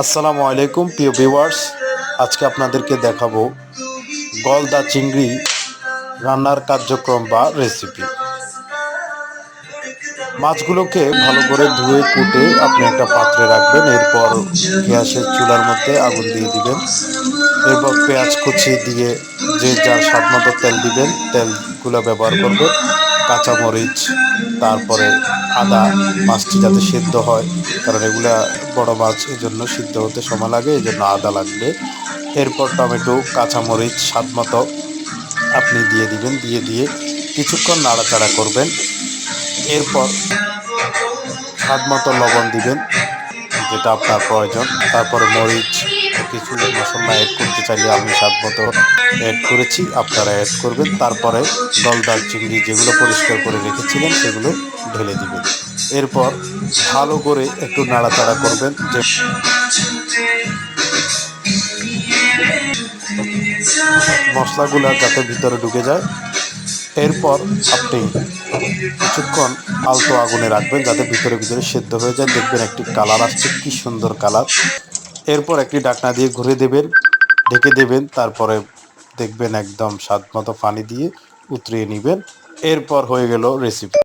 আসসালামু আলাইকুম, প্রিয় ভিউয়ার্স। আজকে আপনাদেরকে দেখাবো গলদা চিংড়ি রান্নার কার্যক্রম বা রেসিপি মাছগুলোকে ভালো করে ধুয়ে কুটে আপনি একটা পাত্রে রাখবেন, এরপর গ্যাসের চুলার মধ্যে আগুন দিয়ে দিবেন। এরপর পেঁয়াজ কুচি দিয়ে যে যার স্বাদ মতো তেল দিবেন, তেলগুলো ব্যবহার করবেন। কাঁচামরিচ তারপরে আদা মাছটি যাতে সিদ্ধ হয়, কারণ এগুলা বড় মাছ এই জন্য সিদ্ধ হতে সময় লাগে এই জন্য আদা লাগবে। এরপর টমেটো, কাঁচামরিচ, স্বাদ মতো আপনি দিয়ে দিবেন, দিয়ে দিয়ে কিছুক্ষণ নাড়াচাড়া করবেন। এরপর স্বাদ মতো লবণ দিবেন। যেটা আপনার প্রয়োজন, তারপরে মরিচ, কিছু মশলা অ্যাড করতে চাইলে আমি স্বাদ মতো অ্যাড করেছি, আপনারা অ্যাড করবেন, তারপরে দলদাল চিংড়ি যেগুলো পরিষ্কার করে রেখেছিলেন সেগুলো ঢেলে দিবেন। এরপর ভালো করে একটু নাড়াচাড়া করবেন, যে মশলাগুলো যাতে ভিতরে ঢুকে যায়। এরপর আপনি কিছুক্ষণ আলতো আগুনে রাখবেন যাতে ভিতরে ভিতরে সেদ্ধ হয়ে যায়। দেখবেন একটি কালার আসছে, কি সুন্দর কালার। এরপর একটি ডাকনা দিয়ে ঘুরে দেবেন, ঢেকে দেবেন, তারপরে দেখবেন একদম স্বাদ মতো পানি দিয়ে উতরিয়ে নেবেন। এরপর হয়ে গেল রেসিপি